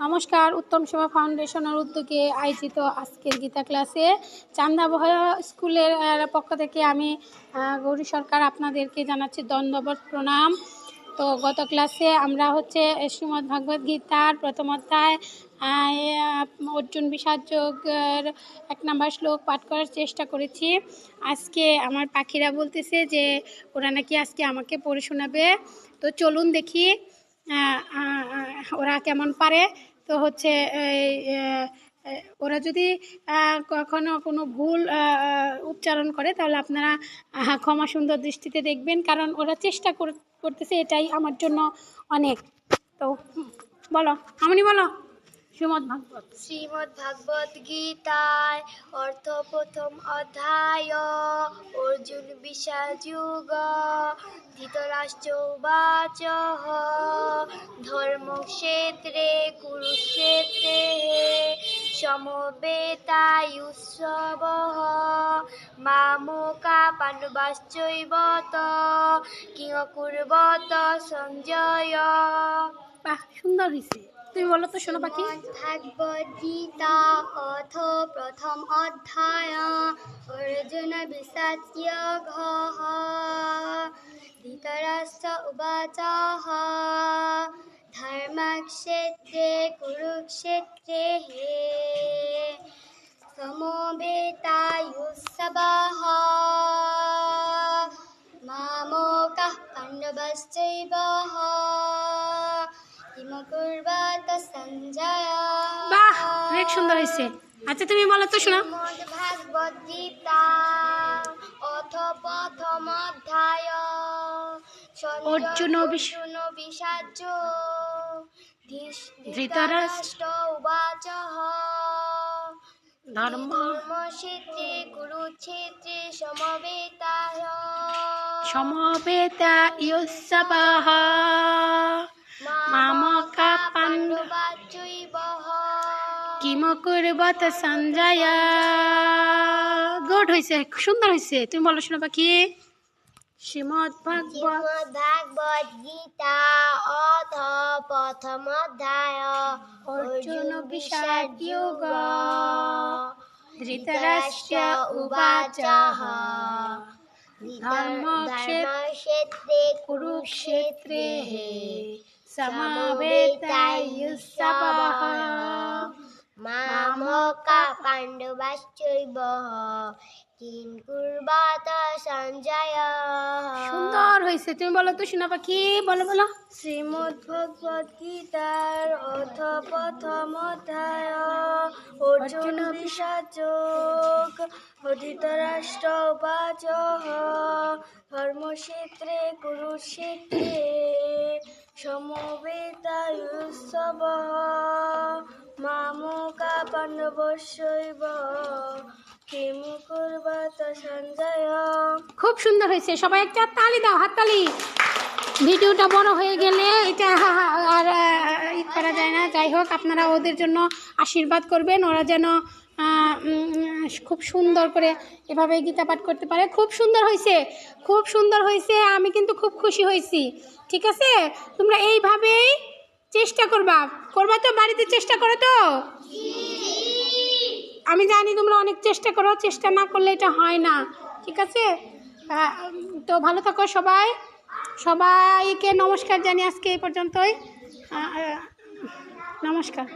নমস্কার, উত্তম সেবা ফাউন্ডেশনের উদ্যোগে আয়োজিত আজকের গীতা ক্লাসে চান্দাবহ স্কুলের পক্ষ থেকে আমি গৌরী সরকার আপনাদেরকে জানাচ্ছি দণ্ডবত প্রণাম। তো গত ক্লাসে আমরা হচ্ছে শ্রীমদ্ ভাগবত গীতার প্রথম অধ্যায় অর্জুন যোগের এক নম্বর শ্লোক পাঠ করার চেষ্টা করেছি। আজকে আমার পাখিরা বলতেছে যে, ওরা নাকি আজকে আমাকে পড়ে শোনাবে। তো চলুন দেখি ওরা কেমন পারে। তো হচ্ছে ওরা যদি কখনো কোনো ভুল উচ্চারণ করে, তাহলে আপনারা ক্ষমা সুন্দর দৃষ্টিতে দেখবেন, কারণ ওরা চেষ্টা কর- করতেছে, এটাই আমার জন্য অনেক। তো বলো আমনি বলো। শ্রীমদ ভাগবত। শ্রীমদ্ ভাগবত গীতায় অর্থ প্রথম অধ্যায় অর্জুন বিষাযুগ ধৃতরাষ্ট্র উবাচ ধর্মক্ষেত্রে কুরুক্ষেত্রে সমবেতায়ুৎসব মামকা পাণ্ডবাশ্চৈব কিং কুর্বত সঞ্জয়। বাহ সুন্দর হয়েছে তুমি বলো তো, শোনো পাখি। গীতা অথ প্রথম অধ্যায়, অর্জুন বিশাচ্য ঘ ধৃতরাষ্ট্র উবাচ, ধর্মক্ষেত্রে, কুরুক্ষেত্রে হে। সমবেতায়ুসবাহ মামো কাহ পাণ্ডবশ্চৈবহ। বাহ অনেক সুন্দর হয়েছে। আচ্ছা তুমি বলো তো শোনো। শ্রীমদ্ ভাগবত গীতা অথ প্রথম অধ্যায় সঞ্জয় অর্জুন ধৃতরাষ্ট্র- উবাচ। ধর্ম। ধর্মক্ষেত্রে কুরুক্ষেত্রে সমবেতায়। সমবেতা ইউৎসবः পাণ্ডু পাণ্ডবাচৈব কিমকুর্বত সঞ্জয়। গুড হয়েছে সুন্দর হয়েছে তুমি বলো শোনো পাখি। শ্রীমদ ভাগবত। ভাগবত গীতা অথ প্রথম অধ্যায়। অর্জুন বিষাদ যোগ। ধৃতরাষ্ট্র উবাচ। ধর্মক্ষেত্রে ধর্মক্ষেত্রে কুরুক্ষেত্রে সমবেতায়ুসবহ মামকা পাণ্ডবাশ্চৈব কিন কুর্বাত সঞ্জয় সুন্দর হয়েছে। তুমি বলো তো সোনা পাখি বলো বলো। শ্রীমদ ভগবত গীতার অথ প্রথম অধ্যায়। অর্জুন বিশাচক অধিতরাষ্ট্র বাচ ধর্মক্ষেত্রে কুরুক্ষেত্রে সমবেতায়ুৎসব। মামকা পাণ্ডবশৈব খুব সুন্দর হয়েছে। সবাই একটা তালি দাও হাততালি ভিডিওটা বড় হয়ে গেলে এটা আর ই করা যায় না। যাই হোক, আপনারা ওদের জন্য আশীর্বাদ করবেন। ওরা যেন খুব সুন্দর করে এভাবে গীতা পাঠ করতে পারে। খুব সুন্দর হয়েছে, খুব সুন্দর হয়েছে, আমি কিন্তু খুব খুশি হয়েছি। ঠিক আছে? তোমরা এইভাবেই চেষ্টা করবা। করবা তো? বাড়িতে চেষ্টা করো তো? আমি জানি তোমরা অনেক চেষ্টা করো, চেষ্টা না করলে এটা হয় না। ঠিক আছে? তো ভালো থাকো সবাই। সবাইকে নমস্কার জানি আজকে এই পর্যন্তই। নমস্কার।